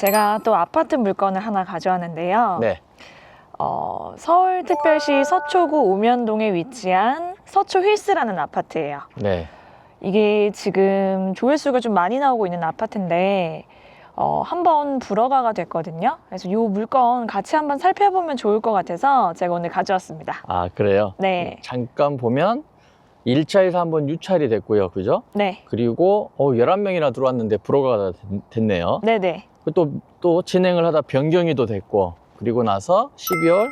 제가 또 아파트 물건을 하나 가져왔는데요. 네. 어, 서울특별시 서초구 우면동에 위치한 서초 힐스라는 아파트예요. 네. 이게 지금 조회수가 좀 많이 나오고 있는 아파트인데 어, 한번 불허가가 됐거든요. 그래서 이 물건 같이 한번 살펴보면 좋을 것 같아서 제가 오늘 가져왔습니다. 아, 그래요? 네, 잠깐 보면 1차에서 한번 유찰이 됐고요. 그죠? 네, 그리고 어, 11명이나 들어왔는데 불허가 됐- 됐네요. 네, 네. 또, 또 진행을 하다 변경이 또 됐고, 그리고 나서 12월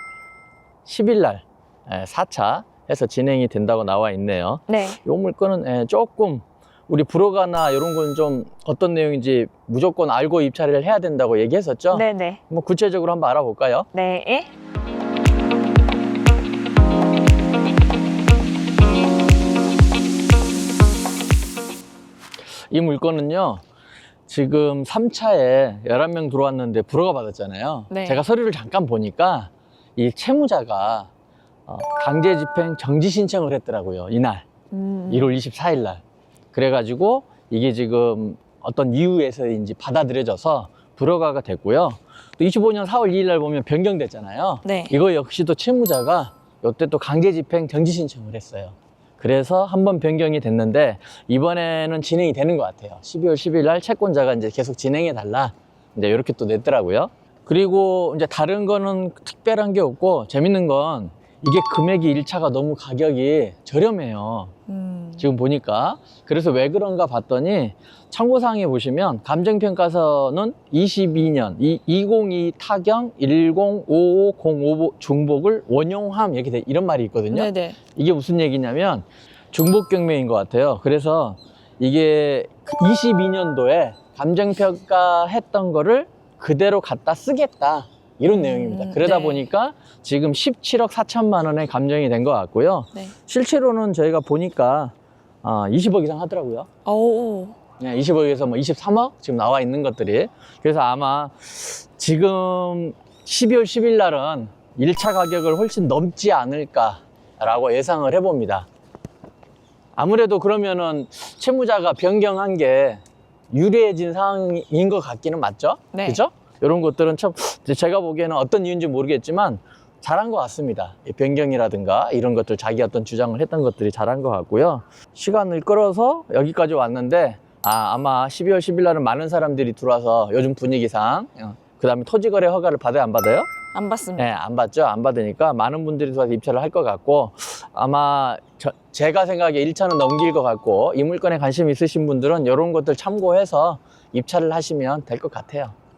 10일 날 4차 해서 진행이 된다고 나와 있네요. 네. 요 물건은 예, 조금 우리 불허가나 이런 건 좀 어떤 내용인지 무조건 알고 입찰을 해야 된다고 얘기했었죠? 네, 네. 뭐 구체적으로 한번 알아볼까요? 네. 이 물건은요, 지금 3차에 11명 들어왔는데 불허가 받았잖아요. 네. 제가 서류를 잠깐 보니까 이 채무자가 어, 강제 집행 정지 신청을 했더라고요. 이날. 음. 1월 24일 날. 그래가지고 이게 지금 어떤 이유에서인지 받아들여져서 불허가가 됐고요. 또 25년 4월 2일 날 보면 변경됐잖아요. 네. 이거 역시도 채무자가 이때 또 강제 집행 정지 신청을 했어요. 그래서 한 번 변경이 됐는데 이번에는 진행이 되는 것 같아요. 12월 10일 날 채권자가 이제 계속 진행해 달라. 이제 이렇게 또 냈더라고요. 그리고 이제 다른 거는 특별한 게 없고 재밌는 건 이게 금액이 1차가 너무 가격이 저렴해요. 음. 지금 보니까 그래서 왜 그런가 봤더니 참고사항에 보시면 감정평가서는 22년 이202 타경 105505 중복을 원용함 이렇게 돼 이런 말이 있거든요. 네, 네. 이게 무슨 얘기냐면 중복 경매인 것 같아요. 그래서 이게 22년도에 감정평가 했던 거를 그대로 갖다 쓰겠다 이런 음, 내용입니다. 그러다 네. 보니까 지금 17억 4천만 원의 감정이 된 것 같고요. 네. 실제로는 저희가 보니까 아, 20억 이상 하더라고요. 오. 네, 20억에서 뭐 23억 지금 나와 있는 것들이. 그래서 아마 지금 12월 10일 날은 1차 가격을 훨씬 넘지 않을까라고 예상을 해봅니다. 아무래도 그러면은 채무자가 변경한 게 유리해진 상황인 것 같기는 맞죠? 네. 그죠? 이런 것들은 참 제가 보기에는 어떤 이유인지 모르겠지만 잘한 것 같습니다. 이 변경이라든가 이런 것들 자기 어떤 주장을 했던 것들이 잘한 것 같고요. 시간을 끌어서 여기까지 왔는데 아, 아마 12월 10일 날은 많은 사람들이 들어와서 요즘 분위기상 그 다음에 토지거래 허가를 받아요 안 받아요? 안 봤습니다. 네, 안 받죠. 안 받으니까 많은 분들이 들어와서 입찰을 할 것 같고 아마 저- 제가 생각에 1차는 넘길 것 같고 이 물건에 관심 있으신 분들은 이런 것들 참고해서 입찰을 하시면 될 것 같아요.